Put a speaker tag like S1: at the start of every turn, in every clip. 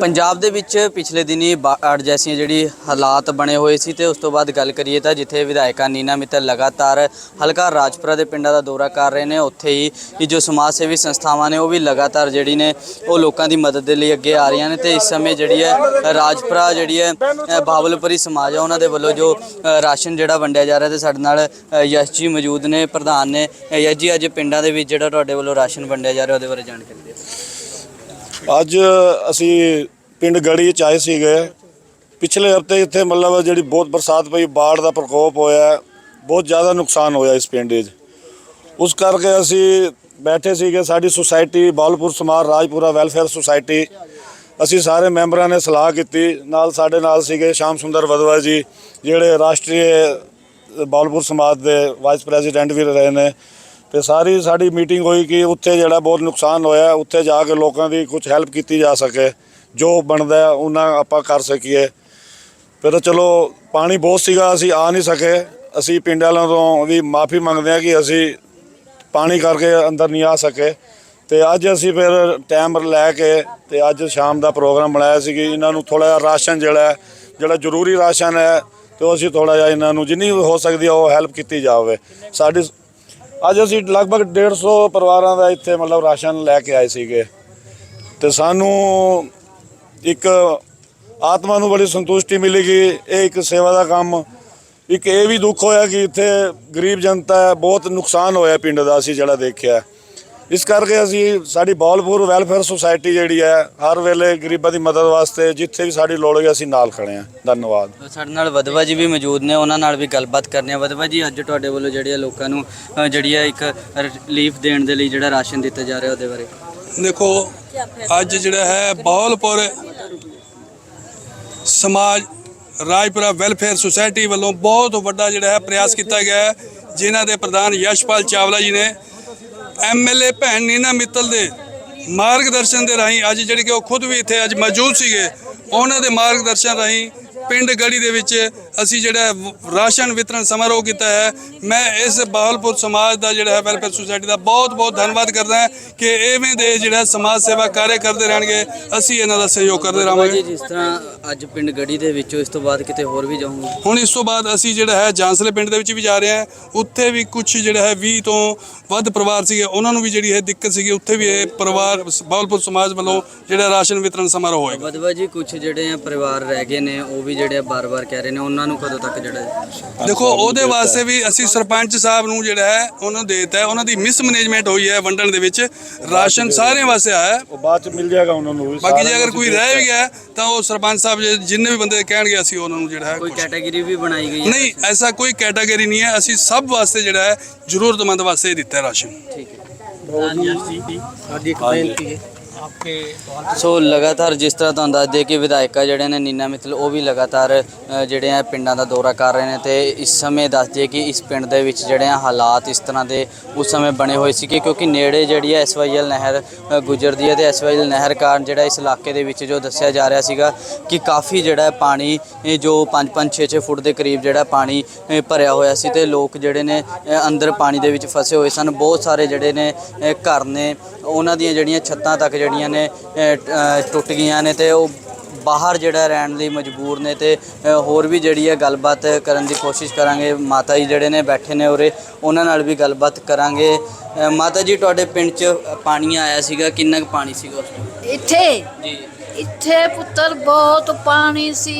S1: ਪੰਜਾਬ ਦੇ ਵਿੱਚ ਪਿਛਲੇ ਦਿਨੀ ਬਾੜ ਜੈਸੀਆਂ ਜਿਹੜੀ ਹਾਲਾਤ ਬਣੇ ਹੋਏ ਸੀ ਤੇ ਉਸ ਤੋਂ ਬਾਅਦ ਗੱਲ ਕਰੀਏ ਤਾਂ ਜਿੱਥੇ ਵਿਧਾਇਕਾ ਨੀਨਾ ਮਿੱਤਲ ਲਗਾਤਾਰ ਹਲਕਾ ਰਾਜਪੁਰਾ ਦੇ ਪਿੰਡਾਂ ਦਾ ਦੌਰਾ ਕਰ ਰਹੇ ਨੇ ਉੱਥੇ ਹੀ ਜੋ ਸਮਾਜ ਸੇਵੀ ਸੰਸਥਾਵਾਂ ਨੇ ਉਹ ਵੀ ਲਗਾਤਾਰ ਜਿਹੜੀ ਨੇ ਉਹ ਲੋਕਾਂ ਦੀ ਮਦਦ ਦੇ ਲਈ ਅੱਗੇ ਆ ਰਹੀਆਂ ਨੇ ਤੇ ਇਸ ਸਮੇਂ ਜਿਹੜੀ ਹੈ ਰਾਜਪੁਰਾ ਜਿਹੜੀ ਹੈ ਅ, ਬਾਵਲਪੁਰੀ ਸਮਾਜ ਆ ਉਹਨਾਂ ਦੇ ਵੱਲੋਂ ਜੋ ਰਾਸ਼ਨ ਜਿਹੜਾ ਵੰਡਿਆ ਜਾ ਰਿਹਾ ਤੇ ਸਾਡੇ ਨਾਲ ਯਸ਼ ਜੀ ਮੌਜੂਦ ਨੇ ਪ੍ਰਧਾਨ ਨੇ ਯਸ਼ ਜੀ ਅੱਜ ਪਿੰਡਾਂ ਦੇ ਵਿੱਚ ਜਿਹੜਾ ਤੁਹਾਡੇ ਵੱਲੋਂ ਰਾਸ਼ਨ ਵੰਡਿਆ ਜਾ ਰਿਹਾ ਉਹਦੇ ਬਾਰੇ ਜਾਣਕਾਰੀ
S2: ਅੱਜ ਅਸੀਂ ਪਿੰਡ ਗੜੀ ਚ ਆਏ ਸੀਗੇ। ਪਿਛਲੇ ਹਫ਼ਤੇ ਇੱਥੇ ਮਤਲਬ ਜਿਹੜੀ ਬਹੁਤ ਬਰਸਾਤ ਪਈ, ਬਾੜ ਦਾ ਪ੍ਰਕੋਪ ਹੋਇਆ, ਬਹੁਤ ਜ਼ਿਆਦਾ ਨੁਕਸਾਨ ਹੋਇਆ ਇਸ ਪਿੰਡ 'ਚ ਉਸ ਕਰਕੇ ਅਸੀਂ ਬੈਠੇ ਸੀਗੇ, ਸਾਡੀ ਸੁਸਾਇਟੀ ਬਾਲਪੁਰ ਸਮਾਜ ਰਾਜਪੁਰਾ ਵੈਲਫੇਅਰ ਸੁਸਾਇਟੀ, ਅਸੀਂ ਸਾਰੇ ਮੈਂਬਰਾਂ ਨੇ ਸਲਾਹ ਕੀਤੀ। ਨਾਲ ਸਾਡੇ ਨਾਲ ਸੀਗੇ ਸ਼ਾਮ ਸੁੰਦਰ ਵਦਵਾ ਜੀ, ਜਿਹੜੇ ਰਾਸ਼ਟਰੀ ਬਾਲਪੁਰ ਸਮਾਜ ਦੇ ਵਾਈਸ ਪ੍ਰੈਜ਼ੀਡੈਂਟ ਵੀ ਰਹੇ ਨੇ। ਤੇ ਸਾਰੀ ਸਾਡੀ ਮੀਟਿੰਗ ਹੋਈ ਕਿ ਉੱਥੇ ਜਿਹੜਾ ਬਹੁਤ ਨੁਕਸਾਨ ਹੋਇਆ, ਉੱਥੇ ਜਾ ਕੇ ਲੋਕਾਂ ਦੀ ਕੁਝ ਹੈਲਪ ਕੀਤੀ ਜਾ ਸਕੇ। ਜੋ ਬਣਦਾ ਉਹਨਾਂ ਆਪਾਂ ਕਰ ਸਕੀਏ। ਫਿਰ ਚਲੋ, ਪਾਣੀ ਬਹੁਤ ਸੀਗਾ, ਅਸੀਂ ਆ ਨਹੀਂ ਸਕੇ। ਅਸੀਂ ਪਿੰਡ ਵਾਲਿਆਂ ਤੋਂ ਵੀ ਮਾਫੀ ਮੰਗਦੇ ਹਾਂ ਕਿ ਅਸੀਂ ਪਾਣੀ ਕਰਕੇ ਅੰਦਰ ਨਹੀਂ ਆ ਸਕੇ। ਤੇ ਅੱਜ ਅਸੀਂ ਫਿਰ ਟਾਈਮ ਲੈ ਕੇ ਤੇ ਅੱਜ ਸ਼ਾਮ ਦਾ ਪ੍ਰੋਗਰਾਮ ਬਣਾਇਆ ਸੀ ਕਿ ਇਹਨਾਂ ਨੂੰ ਥੋੜਾ ਜਿਹਾ ਰਾਸ਼ਨ ਜਿਹੜਾ ਜਿਹੜਾ ਜ਼ਰੂਰੀ ਰਾਸ਼ਨ ਹੈ, ਤੇ ਉਹ ਅਸੀਂ ਥੋੜਾ ਜਿਹਾ ਇਹਨਾਂ ਨੂੰ ਜਿੰਨੀ ਹੋ ਸਕਦੀ ਹੈ, ਉਹ ਹੈਲਪ ਕੀਤੀ ਜਾਵੇ। ਸਾਡੀ ਅੱਜ ਅਸੀਂ ਲਗਭਗ 150 ਪਰਿਵਾਰਾਂ ਦਾ ਇੱਥੇ ਮਤਲਬ ਰਾਸ਼ਨ ਲੈ ਕੇ ਆਏ ਸੀਗੇ। ਤੇ ਸਾਨੂੰ ਇੱਕ ਆਤਮਾ ਨੂੰ ਬੜੀ ਸੰਤੁਸ਼ਟੀ ਮਿਲੇਗੀ ਇਹ ਇੱਕ ਸੇਵਾ ਦਾ ਕੰਮ, ਇੱਕ ਇਹ ਵੀ ਦੁੱਖ ਹੋਇਆ ਕਿ ਇੱਥੇ ਗਰੀਬ ਜਨਤਾ ਹੈ ਬਹੁਤ ਨੁਕਸਾਨ ਹੋਇਆ ਪਿੰਡ ਦਾ ਅਸੀਂ ਜਿਹੜਾ ਦੇਖਿਆ। ਇਸ ਕਰਕੇ ਅਸੀਂ ਸਾਡੀ ਬੌਲਪੁਰ ਵੈਲਫੇਅਰ ਸੁਸਾਇਟੀ ਜਿਹੜੀ ਹੈ ਹਰ ਵੇਲੇ ਗਰੀਬਾਂ ਦੀ ਮਦਦ ਵਾਸਤੇ ਜਿੱਥੇ ਵੀ ਸਾਡੀ ਲੋੜ ਹੋਈ ਅਸੀਂ ਨਾਲ ਖੜੇ ਹਾਂ। ਧੰਨਵਾਦ।
S1: ਸਾਡੇ ਨਾਲ ਵਦਵਾ ਜੀ ਵੀ ਮੌਜੂਦ ਨੇ ਉਹਨਾਂ ਨਾਲ ਵੀ ਗੱਲਬਾਤ ਕਰਨੀ ਆ। ਵਦਵਾ ਜੀ ਅੱਜ ਤੁਹਾਡੇ ਵੱਲੋਂ ਜਿਹੜੀ ਆ ਲੋਕਾਂ ਨੂੰ ਅ, ਜਿਹੜੀ ਆ ਇੱਕ ਰਿਲੀਫ ਦੇਣ ਦੇ ਲਈ ਜਿਹੜਾ ਰਾਸ਼ਨ ਦਿੱਤਾ ਜਾ ਰਿਹਾ ਉਹਦੇ ਬਾਰੇ।
S3: ਦੇਖੋ ਅੱਜ ਜਿਹੜਾ ਹੈ ਬਹੌਲਪੁਰ ਸਮਾਜ ਰਾਜਪੁਰਾ ਵੈਲਫੇਅਰ ਸੁਸਾਇਟੀ ਵੱਲੋਂ ਬਹੁਤ ਵੱਡਾ ਜਿਹੜਾ ਹੈ ਪ੍ਰਯਾਸ ਕੀਤਾ ਗਿਆ ਹੈ ਜਿਨ੍ਹਾਂ ਦੇ ਪ੍ਰਧਾਨ ਯਸ਼ਪਾਲ ਚਾਵਲਾ ਜੀ ਨੇ। ਐਮਐਲਏ ਭੈਣ ਨੀਨਾ ਮਿੱਤਲ ਦੇ ਮਾਰਗਦਰਸ਼ਨ ਦੇ ਰਾਹੀਂ ਅੱਜ ਜਿਹੜੇ ਕਿ ਉਹ ਖੁਦ ਵੀ ਇੱਥੇ ਅੱਜ ਮੌਜੂਦ ਸੀਗੇ, ਉਹਨਾਂ ਦੇ ਮਾਰਗਦਰਸ਼ਨ ਰਾਹੀਂ ਪਿੰਡ ਗੜੀ ਦੇ ਵਿੱਚ ਅਸੀਂ ਜਿਹੜਾ ਰਾਸ਼ਨ ਵਿਤਰਨ ਸਮਾਰੋਹ ਕੀਤਾ ਹੈ। ਮੈਂ ਇਸ ਬਾਹਲਪੁਰ ਸਮਾਜ ਦਾ ਜਿਹੜਾ ਹੈ ਵੈਲਫੇਅਰ ਸੁਸਾਇਟੀ ਦਾ ਬਹੁਤ ਬਹੁਤ ਧੰਨਵਾਦ ਕਰਦਾ ਹਾਂ ਕਿ ਐਵੇਂ ਦੇ ਜਿਹੜਾ ਸਮਾਜ ਸੇਵਾ ਕਾਰਜ ਕਰਦੇ ਰਹਿਣਗੇ ਅਸੀਂ ਇਹਨਾਂ ਦਾ ਸਹਿਯੋਗ ਕਰਦੇ ਰਹਾਂਗੇ।
S1: ਜਿਸ ਤਰ੍ਹਾਂ ਅੱਜ ਪਿੰਡ ਗੜੀ ਦੇ ਵਿੱਚੋਂ ਇਸ ਤੋਂ ਬਾਅਦ ਕਿਤੇ ਹੋਰ ਵੀ ਜਾਊਂਗੇ?
S3: ਹੁਣ ਇਸ ਤੋਂ ਬਾਅਦ ਅਸੀਂ ਜਿਹੜਾ ਹੈ ਜਾਂਸਲੇ ਪਿੰਡ ਦੇ ਵਿੱਚ ਵੀ ਜਾ ਰਹੇ ਹਾਂ। ਉੱਥੇ ਵੀ ਕੁਝ ਜਿਹੜਾ ਹੈ 20 ਤੋਂ ਵੱਧ ਪਰਿਵਾਰ ਸੀਗੇ ਉਹਨਾਂ ਨੂੰ ਵੀ ਜਿਹੜੀ ਹੈ ਦਿੱਕਤ ਸੀਗੀ ਉੱਥੇ ਵੀ ਇਹ ਪਰਿਵਾਰ ਬਾਹਲਪੁਰ ਸਮਾਜ ਵੱਲੋਂ ਜਿਹੜਾ ਰਾਸ਼ਨ ਵਿਤਰਨ ਸਮਾਰੋਹ ਹੋਏਗਾ।
S1: ਵਦਵਾ ਜੀ ਕੁਝ ਜਿਹੜੇ ਆ ਪਰਿਵਾਰ ਰਹਿ ਗਏ ਨੇ ਉਹ ਵੀ ਜਿਹੜੇ ਆ ਬਾਰ-ਬਾਰ ਕਹਿ ਰਹੇ ਨੇ ਉਹਨਾਂ ਨੂੰ ਕਦੋਂ ਤੱਕ ਜਿਹੜਾ
S3: ਦੇਖੋ ਉਹਦੇ ਵਾਸਤੇ ਵੀ ਅਸੀਂ ਸਰਪੰਚ ਸਾਹਿਬ ਨੂੰ ਜਿਹੜਾ ਹੈ ਉਹਨਾਂ ਨੂੰ ਦੇ ਦਿੱਤਾ ਹੈ। ਉਹਨਾਂ ਦੀ ਮਿਸ ਮੈਨੇਜਮੈਂਟ ਹੋਈ ਹੈ ਵੰਡਣ ਦੇ ਵਿੱਚ। ਰਾਸ਼ਨ ਸਾਰਿਆਂ ਵਾਸਤੇ ਆਇਆ ਹੈ।
S2: ਉਹ ਬਾਅਦ ਚ ਮਿਲ ਜਾਏਗਾ ਉਹਨਾਂ ਨੂੰ ਵੀ
S3: ਬਾਕੀ ਜੇ
S2: ਸਾਰਿਆਂ
S3: ਅਗਰ
S2: ਨੂੰ
S3: ਕੋਈ ਰਹਿ ਵੀ ਗਿਆ ਹੈ, ਤਾਂ ਉਹ ਸਰਪੰਚ ਸਾਹਿਬ ਜੇ- ਜਿੰਨੇ ਵੀ ਬੰਦੇ ਕਹਿਣਗੇ ਅਸੀਂ ਉਹਨਾਂ ਨੂੰ ਜਿਹੜਾ ਹੈ
S1: ਕੋਈ ਕੈਟਾਗਰੀ ਵੀ ਬਣਾਈ ਗਈ ਹੈ।
S3: ਨਹੀਂ ਐਸਾ ਕੋਈ ਕੈਟਾਗਰੀ ਨਹੀਂ ਹੈ। ਅਸੀਂ ਸਭ ਵਾਸਤੇ ਜਿਹੜਾ ਹੈ ਜ਼ਰੂਰਤਮੰਦ ਵਾਸਤੇ ਦਿੱਤਾ ਹੈ ਰਾਸ਼ਨ।
S1: ਠੀਕ ਹੈ। ਸੋ ਲਗਾਤਾਰ ਜਿਸ ਤਰ੍ਹਾਂ ਤੁਹਾਨੂੰ ਦੱਸ ਦਈਏ ਕਿ ਵਿਧਾਇਕਾ ਜਿਹੜੇ ਨੇ ਨੀਨਾ ਮਿੱਤਲ ਉਹ ਵੀ ਲਗਾਤਾਰ ਅ, ਜਿਹੜੇ ਆ ਪਿੰਡਾਂ ਦਾ ਦੌਰਾ ਕਰ ਰਹੇ ਨੇ ਤੇ ਇਸ ਸਮੇਂ ਦੱਸ ਦਈਏ ਕਿ ਇਸ ਪਿੰਡ ਦੇ ਵਿੱਚ ਜਿਹੜੇ ਆ ਹਾਲਾਤ ਇਸ ਤਰ੍ਹਾਂ ਦੇ ਉਸ ਸਮੇਂ ਬਣੇ ਹੋਏ ਸੀ ਕਿਉਂਕਿ ਨੇੜੇ ਜਿਹੜੀ ਹੈ ਐਸਵਾਈਐਲ ਨਹਿਰ ਅ, ਗੁਜ਼ਰਦੀ ਹੈ ਤੇ ਐਸਵਾਈਐਲ ਨਹਿਰ ਕਾਰਨ ਜਿਹੜਾ ਇਸ ਇਲਾਕੇ ਦੇ ਵਿੱਚ ਜੋ ਦੱਸਿਆ ਜਾ ਰਿਹਾ ਸੀਗਾ ਕਿ ਕਾਫੀ ਜਿਹੜਾ ਹੈ ਪਾਣੀ ਇਹ ਜੋ 5-5 6-6 ਫੁੱਟ ਦੇ ਕਰੀਬ ਜਿਹੜਾ ਪਾਣੀ ਅ, ਭਰਿਆ ਹੋਇਆ ਸੀ ਤੇ ਲੋਕ ਜਿਹੜੇ ਨੇ ਅ, ਅੰਦਰ ਪਾਣੀ ਦੇ ਵਿੱਚ ਫਸੇ ਹੋਏ ਸਨ। ਬਹੁਤ ਸਾਰੇ ਜਿਹੜੇ ਨੇ ਅ, ਘਰ ਨੇ ਉਹਨਾਂ ਦੀਆਂ ਜਿਹੜੀਆਂ ਛੱਤਾਂ ਤੱਕ ਜਿਹੜੀਆਂ ਨੇ ਟੁੱਟ ਗਈਆਂ ਨੇ ਤੇ ਉਹ ਬਾਹਰ ਜਿਹੜਾ ਰਹਿਣ ਲਈ ਮਜਬੂਰ ਨੇ ਤੇ ਹੋਰ ਵੀ ਜਿਹੜੀ ਹੈ ਗੱਲਬਾਤ ਕਰਨ ਦੀ ਕੋਸ਼ਿਸ਼ ਕਰਾਂਗੇ। ਮਾਤਾ ਜੀ ਜਿਹੜੇ ਨੇ ਬੈਠੇ ਨੇ ਉਰੇ ਉਹਨਾਂ ਨਾਲ ਵੀ ਗੱਲਬਾਤ ਕਰਾਂਗੇ। ਮਾਤਾ ਜੀ ਤੁਹਾਡੇ ਪਿੰਡ 'ਚ ਪਾਣੀ ਆਇਆ ਸੀਗਾ ਕਿੰਨਾ ਕੁ ਪਾਣੀ ਸੀਗਾ ਉਸ time?
S4: ਇੱਥੇ?
S1: ਜੀ।
S4: ਇੱਥੇ ਪੁੱਤਰ ਬਹੁਤ ਪਾਣੀ ਸੀ।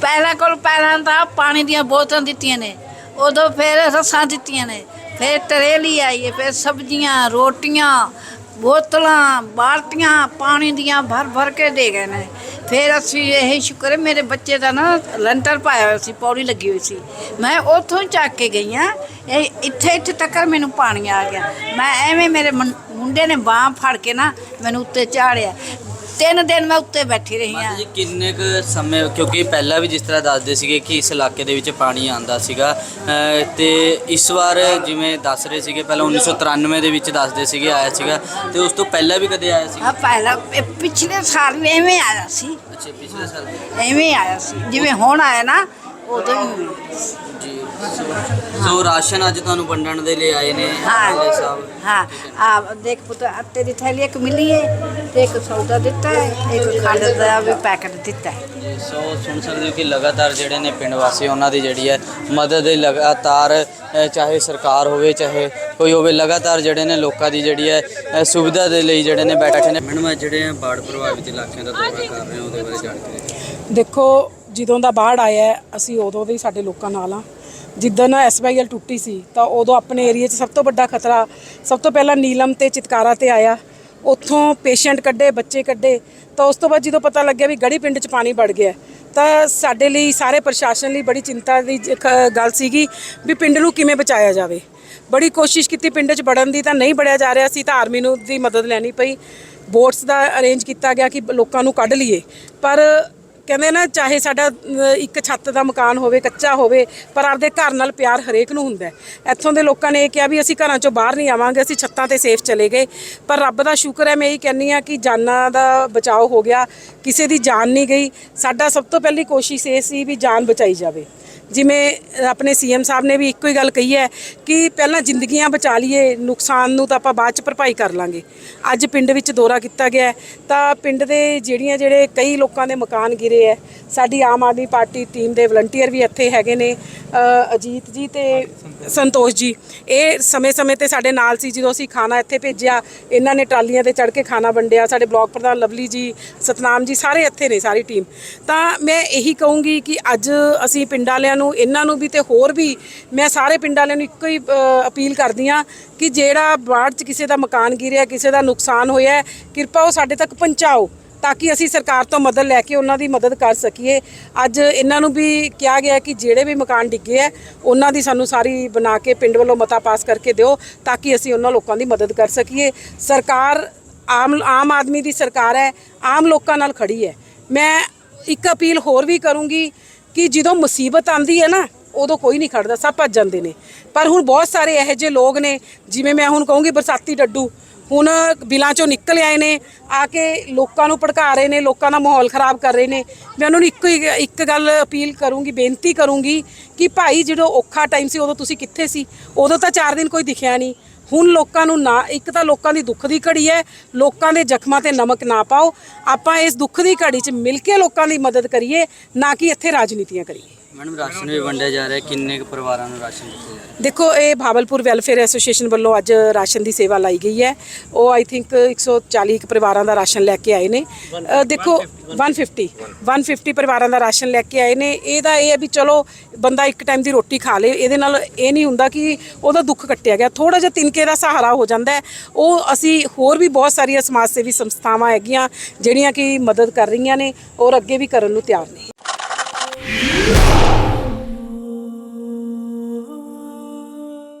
S4: ਪਹਿਲਾਂ ਕੋਲ ਪਹਿਲਾਂ ਤਾਂ ਪਾਣੀ ਦੀਆਂ ਬੋਤਲਾਂ ਦਿੱਤੀਆਂ ਨੇ। ਉਦੋਂ ਫਿਰ ਰਸਾਂ ਦਿੱਤੀਆਂ ਨੇ। ਫਿਰ ਤਰੇਲੀ ਆਈ ਹੈ ਫਿਰ ਸਬਜ਼ੀਆਂ ਰੋਟੀਆਂ ਬੋਤਲਾਂ, ਬਾਲਟੀਆਂ, ਪਾਣੀ ਦੀਆਂ ਭਰ ਭਰ ਕੇ ਦੇ ਗਏ ਨੇ। ਫਿਰ ਅਸੀਂ ਇਹ ਸ਼ੁਕਰ ਹੈ, ਮੇਰੇ ਬੱਚੇ ਦਾ ਨਾ ਲੰਟਰ ਪਾਇਆ ਹੋਇਆ ਸੀ, ਪੌੜੀ ਲੱਗੀ ਹੋਈ ਸੀ। ਮੈਂ ਉੱਥੋਂ ਹੀ ਚੱਕ ਕੇ ਗਈ ਹਾਂ, ਇਹ ਇੱਥੇ ਇੱਥੇ ਤੱਕ ਮੈਨੂੰ ਪਾਣੀ ਆ ਗਿਆ। ਮੈਂ ਐਵੇਂ ਮੇਰੇ ਮੁੰਡੇ ਨੇ ਬਾਹ ਫੜ ਕੇ ਨਾ ਮੈਨੂੰ ਉੱਤੇ ਚਾੜਿਆ। ਤਿੰਨ ਦਿਨ ਮੈਂ ਉੱਤੇ ਬੈਠੀ ਰਹੀ
S1: ਮਾਤਾ
S4: ਹਾਂ।
S1: ਜੀ ਕਿੰਨੇ ਕੁ ਸਮੇਂ ਕਿਉਂਕਿ ਪਹਿਲਾਂ ਵੀ ਜਿਸ ਤਰ੍ਹਾਂ ਦੱਸਦੇ ਸੀਗੇ ਕਿ ਇਸ ਇਲਾਕੇ ਦੇ ਵਿੱਚ ਪਾਣੀ ਆਂਦਾ ਸੀਗਾ ਤੇ ਇਸ ਵਾਰ ਜਿਵੇਂ ਦੱਸ ਰਹੇ ਸੀਗੇ ਪਹਿਲਾਂ 1993 ਦੇ ਵਿੱਚ ਦੱਸਦੇ ਸੀਗੇ ਆਇਆ ਸੀਗਾ ਤੇ ਉਸ ਤੋਂ ਪਹਿਲਾਂ ਵੀ ਕਦੇ ਆਇਆ ਸੀ?
S4: ਆ ਪਹਿਲਾਂ ਇਹ ਪਿਛਲੇ ਸਾਲ ਵੀ ਐਵੇਂ ਆਇਆ ਸੀ।
S1: ਅੱਛਾ ਪਿਛਲੇ ਸਾਲ
S4: ਐਵੇਂ ਆਇਆ ਸੀ। ਜਿਵੇਂ ਹੁਣ ਆਇਆ ਨਾ ਉਦੋਂ ਹੀ
S1: ਜੀ ਸੋ ਰਾਸ਼ਨ ਅੱਜ ਤੁਹਾਨੂੰ ਵੰਡਣ ਦੇ ਲਈ ਆਏ ਨੇ
S4: ਹਾਂ।
S1: ਐਮਐਲਏ ਸਾਹਿਬ।
S4: ਹਾਂ ਆ ਦੇਖ ਪੁੱਤ ਆਟੇ ਦੀ ਥੈਲੀ ਇੱਕ ਮਿਲੀ ਹੈ ਤੇ ਇੱਕ ਸੌਦਾ ਦਿੱਤਾ ਹੈ ਇੱਕ ਖੰਡ ਦਾ ਵੀ ਪੈਕਟ ਦਿੱਤਾ ਹੈ
S1: ਜੀ, ਸੋ ਸੁਣ ਸਕਦੇ ਹੋ ਕਿ ਲਗਾਤਾਰ ਜਿਹੜੇ ਨੇ ਪਿੰਡ ਵਾਸੀ ਉਹਨਾਂ ਦੀ ਜਿਹੜੀ ਹੈ ਮਦਦ ਲਈ ਲਗਾਤਾਰ ਅ, ਚਾਹੇ ਸਰਕਾਰ ਹੋਵੇ ਚਾਹੇ ਕੋਈ ਹੋਵੇ ਲਗਾਤਾਰ ਜਿਹੜੇ ਨੇ ਲੋਕਾਂ ਦੀ ਜਿਹੜੀ ਹੈ ਅ, ਸੁਵਿਧਾ ਦੇ ਲਈ ਜਿਹੜੇ ਨੇ ਬੈਠੇ ਨੇ। ਮੈਡਮ ਜਿਹੜੇ ਆ ਬਾੜ ਪ੍ਰਭਾਵਿਤ ਇਲਾਕਿਆਂ ਦਾ ਦੌਰਾ ਕਰ ਰਹੇ ਹੋ ਉਹਦੇ ਬਾਰੇ ਜਾਣਕਾਰੀ।
S5: ਦੇਖੋ ਜਦੋਂ ਦਾ ਬਾੜ ਆਇਆ ਅਸੀਂ ਉਦੋਂ ਦੇ ਹੀ ਸਾਡੇ ਲੋਕਾਂ ਨਾਲ ਆ ਜਿੱਦਣ ਐਸਵਾਈਐਲ ਟੁੱਟੀ ਸੀ, ਤਾਂ ਉਦੋਂ ਆਪਣੇ ਏਰੀਆ 'ਚ ਸਭ ਤੋਂ ਵੱਡਾ ਖਤਰਾ, ਸਭ ਤੋਂ ਪਹਿਲਾਂ ਨੀਲਮ ਤੇ ਚਿਤਕਾਰਾ ਤੇ ਆਇਆ। ਉੱਥੋਂ ਪੇਸ਼ੈਂਟ ਕੱਢੇ, ਬੱਚੇ ਕੱਢੇ, ਤਾਂ ਉਸ ਤੋਂ ਬਾਅਦ ਜਦੋਂ ਪਤਾ ਲੱਗਿਆ ਵੀ ਗੜੀ ਪਿੰਡ 'ਚ ਪਾਣੀ ਵੜ ਗਿਆ ਤਾਂ ਸਾਡੇ ਲਈ, ਸਾਰੇ ਪ੍ਰਸ਼ਾਸਨ ਲਈ ਬੜੀ ਚਿੰਤਾ ਦੀ ਜ- ਖ- ਗੱਲ ਸੀਗੀ ਵੀ ਪਿੰਡ ਨੂੰ ਕਿਵੇਂ ਬਚਾਇਆ ਜਾਵੇ। ਬੜੀ ਕੋਸ਼ਿਸ਼ ਕੀਤੀ ਪਿੰਡ 'ਚ ਵੜਨ ਦੀ, ਤਾਂ ਨਹੀਂ ਵੜਿਆ ਜਾ ਰਿਹਾ ਸੀ, ਤਾਂ ਆਰਮੀ ਨੂੰ ਦੀ ਮਦਦ ਲੈਣੀ ਪਈ। ਬੋਟਸ ਦਾ ਅਰੇਂਜ ਕੀਤਾ ਗਿਆ ਕਿ ਲੋਕਾਂ ਨੂੰ ਕੱਢ ਲਈਏ, ਪਰ ਕਹਿੰਦੇ ਨਾ ਚਾਹੇ ਸਾਡਾ ਇੱਕ ਛੱਤ ਦਾ ਮਕਾਨ ਹੋਵੇ, ਕੱਚਾ ਹੋਵੇ, ਪਰ ਆਪਦੇ ਘਰ ਨਾਲ ਪਿਆਰ ਹਰੇਕ ਨੂੰ ਹੁੰਦਾ ਹੈ। ਇੱਥੋਂ ਦੇ ਲੋਕਾਂ ਨੇ ਇਹ ਕਿਹਾ ਵੀ ਅਸੀਂ ਘਰਾਂ ਚੋਂ ਬਾਹਰ ਨਹੀਂ ਆਵਾਂਗੇ, ਅਸੀਂ ਛੱਤਾਂ ਤੇ ਸੇਫ ਚਲੇ ਗਏ। ਪਰ ਰੱਬ ਦਾ ਸ਼ੁਕਰ ਹੈ, ਮੈਂ ਇਹ ਕਹਿੰਨੀ ਆ ਕਿ ਜਾਨਾਂ ਦਾ ਬਚਾਓ ਹੋ ਗਿਆ, ਕਿਸੇ ਦੀ ਜਾਨ ਨਹੀਂ ਗਈ। ਸਾਡਾ ਸਭ ਤੋਂ ਪਹਿਲੀ ਕੋਸ਼ਿਸ਼ ਇਹ ਸੀ ਵੀ ਜਾਨ ਬਚਾਈ ਜਾਵੇ। ਜਿਵੇਂ ਆਪਣੇ ਸੀਐਮ ਸਾਹਿਬ ਨੇ ਵੀ ਇੱਕੋ ਹੀ ਗੱਲ ਕਹੀ ਹੈ ਕਿ ਪਹਿਲਾਂ ਜ਼ਿੰਦਗੀਆਂ ਬਚਾ ਲਈਏ, ਨੁਕਸਾਨ ਨੂੰ ਤਾਂ ਆਪਾਂ ਬਾਅਦ ਚ ਭਰਪਾਈ ਕਰ ਲਾਂਗੇ। ਅੱਜ ਪਿੰਡ ਵਿੱਚ ਦੌਰਾ ਕੀਤਾ ਗਿਆ ਤਾਂ ਪਿੰਡ ਦੇ ਜਿਹੜੀਆਂ ਜਿਹੜੇ ਕਈ ਲੋਕਾਂ ਦੇ ਮਕਾਨ ਗਿਰੇ ਹੈ, ਸਾਡੀ ਆਮ ਆਦਮੀ ਪਾਰਟੀ ਟੀਮ ਦੇ ਵਲੰਟੀਅਰ ਵੀ ਇੱਥੇ ਹੈਗੇ ਨੇ ਅਜੀਤ ਜੀ ਤੇ ਸੰਤੋਸ਼ ਜੀ। ਇਹ ਸਮੇਂ-ਸਮੇਂ ਤੇ ਸਾਡੇ ਨਾਲ ਸੀ, ਜਦੋਂ ਅਸੀਂ ਖਾਣਾ ਇੱਥੇ ਭੇਜਿਆ, ਇਹਨਾਂ ਨੇ ਟਰਾਲੀਆਂ ਤੇ ਚੜ੍ਹ ਕੇ ਖਾਣਾ ਵੰਡਿਆ, ਸਾਡੇ ਬਲਾਕ ਪ੍ਰਧਾਨ ਲਵਲੀ ਜੀ, ਸਤਨਾਮ ਜੀ, ਸਾਰੇ ਇੱਥੇ ਨੇ, ਸਾਰੀ ਟੀਮ। ਤਾਂ ਮੈਂ ਇਹੀ ਕਹੂੰਗੀ ਕਿ ਅੱਜ ਅਸੀਂ ਪਿੰਡ ਵਾਲਿਆਂ ਨੂੰ, ਇਹਨਾਂ ਨੂੰ ਵੀ ਤੇ ਹੋਰ ਵੀ ਮੈਂ ਸਾਰੇ ਪਿੰਡ ਵਾਲਿਆਂ ਨੂੰ ਇੱਕੋ ਹੀ ਅਪੀਲ ਕਰਦੀ ਆ ਕਿ ਜਿਹੜਾ ਬਾੜ 'ਚ ਕਿਸੇ ਦਾ ਮਕਾਨ ਗਿਰਿਆ, ਕਿਸੇ ਦਾ ਨੁਕਸਾਨ ਹੋਇਆ ਕਿਰਪਾ ਉਹ ਸਾਡੇ ਤੱਕ ਪਹੁੰਚਾਓ ਤਾਂ ਕਿ ਅਸੀਂ ਸਰਕਾਰ ਤੋਂ ਮਦਦ ਲੈ ਕੇ ਉਹਨਾਂ ਦੀ ਮਦਦ ਕਰ ਸਕੀਏ। ਅੱਜ ਇਹਨਾਂ ਨੂੰ ਵੀ ਕਿਹਾ ਗਿਆ ਕਿ ਜਿਹੜੇ ਵੀ ਮਕਾਨ ਡਿੱਗੇ ਹੈ, ਉਹਨਾਂ ਦੀ ਸਾਨੂੰ ਸਾਰੀ ਬਣਾ ਕੇ ਪਿੰਡ ਵੱਲੋਂ ਮਤਾ ਪਾਸ ਕਰਕੇ ਦਿਓ ਤਾਂ ਕਿ ਅਸੀਂ ਉਹਨਾਂ ਲੋਕਾਂ ਦੀ ਮਦਦ ਕਰ ਸਕੀਏ। ਸਰਕਾਰ ਆਮ ਆਮ ਆਦਮੀ ਦੀ ਸਰਕਾਰ ਹੈ, ਆਮ ਲੋਕਾਂ ਨਾਲ ਖੜੀ ਹੈ। ਮੈਂ ਇੱਕ ਅਪੀਲ ਹੋਰ ਵੀ ਕਰੂੰਗੀ ਕਿ ਜਦੋਂ ਮੁਸੀਬਤ ਆਂਦੀ ਹੈ ਨਾ, ਉਦੋਂ ਕੋਈ ਨਹੀਂ ਖੜਦਾ, ਸਭ ਭੱਜ ਜਾਂਦੇ ਨੇ। ਪਰ ਹੁਣ ਬਹੁਤ ਸਾਰੇ ਇਹੋ ਜਿਹੇ ਲੋਕ ਨੇ, ਜਿਵੇਂ ਮੈਂ ਹੁਣ ਕਹੂੰਗੀ ਬਰਸਾਤੀ ਡੱਡੂ। ਹੁਣ ਬਿਲਾਂ ਚੋਂ ਨਿਕਲ ਆਏ ਨੇ, ਆ ਕੇ ਲੋਕਾਂ ਨੂੰ ਭੜਕਾ ਰਹੇ ਨੇ, ਲੋਕਾਂ ਦਾ ਮਾਹੌਲ ਖਰਾਬ ਕਰ ਰਹੇ ਨੇ। ਮੈਂ ਉਹਨਾਂ ਨੂੰ ਇੱਕੋ ਹੀ, ਇੱਕ ਗੱਲ ਅਪੀਲ ਕਰੂੰਗੀ, ਬੇਨਤੀ ਕਰੂੰਗੀ ਕਿ ਭਾਈ ਜਦੋਂ ਔਖਾ ਟਾਈਮ ਸੀ, ਉਦੋਂ ਤੁਸੀਂ ਕਿੱਥੇ ਸੀ? ਉਦੋਂ ਤਾਂ 4 ਦਿਨ ਕੋਈ ਦਿਖਿਆ ਨਹੀਂ। ਹੁਣ ਲੋਕਾਂ ਨੂੰ ਨਾ, ਇੱਕ ਤਾਂ ਲੋਕਾਂ ਦੀ ਦੁੱਖ ਦੀ ਘੜੀ ਹੈ, ਲੋਕਾਂ ਦੇ ਜ਼ਖਮਾਂ ਤੇ ਨਮਕ ਨਾ ਪਾਓ। ਆਪਾਂ ਇਸ ਦੁੱਖ ਦੀ ਘੜੀ 'ਚ ਮਿਲ ਕੇ ਲੋਕਾਂ ਦੀ ਮਦਦ ਕਰੀਏ, ਨਾ ਕਿ ਇੱਥੇ ਰਾਜਨੀਤੀਆਂ ਕਰੀਏ।
S1: ਮੈਡਮ, ਰਾਸ਼ਨ ਵੀ ਵੰਡਿਆ ਜਾ ਰਿਹਾ, ਕਿੰਨੇ ਕੁ ਪਰਿਵਾਰਾਂ ਨੂੰ ਰਾਸ਼ਨ ਦਿੱਤਾ ਜਾ ਰਿਹਾ?
S5: ਦੇਖੋ ਇਹ ਭਾਵਲਪੁਰ ਵੈਲਫੇਅਰ ਐਸੋਸੀਏਸ਼ਨ ਵੱਲੋਂ ਅੱਜ ਰਾਸ਼ਨ ਦੀ ਸੇਵਾ ਲਾਈ ਗਈ ਹੈ। ਉਹ ਆਈ ਥਿੰਕ 140 ਇੱਕ ਪਰਿਵਾਰਾਂ ਦਾ ਰਾਸ਼ਨ ਲੈ ਕੇ ਆਏ ਨੇ। ਅ, ਦੇਖੋ 150 150 ਪਰਿਵਾਰਾਂ ਦਾ ਰਾਸ਼ਨ ਲੈ ਕੇ ਆਏ ਨੇ। ਇਹਦਾ ਇਹ ਹੈ ਵੀ ਚਲੋ ਬੰਦਾ ਇੱਕ ਟਾਈਮ ਦੀ ਰੋਟੀ ਖਾ ਲੇ। ਇਹਦੇ ਨਾਲ ਇਹ ਨਹੀਂ ਹੁੰਦਾ ਕਿ ਉਹਦਾ ਦੁੱਖ ਕੱਟਿਆ ਗਿਆ। ਥੋੜਾ ਜਿਹਾ ਤਿਨਕੇ ਦਾ ਸਹਾਰਾ ਹੋ ਜਾਂਦਾ ਹੈ। ਉਹ ਅਸੀਂ ਹੋਰ ਵੀ ਬਹੁਤ ਸਾਰੀਆਂ ਸਮਾਜ ਸੇਵੀ ਸੰਸਥਾਵਾਂ ਹੈਗੀਆਂ ਜਿਹੜੀਆਂ ਕਿ ਮਦਦ ਕਰ ਰਹੀਆਂ ਨੇ ਔਰ ਅੱਗੇ ਵੀ ਕਰਨ ਨੂੰ ਤਿਆਰ ਨੇ।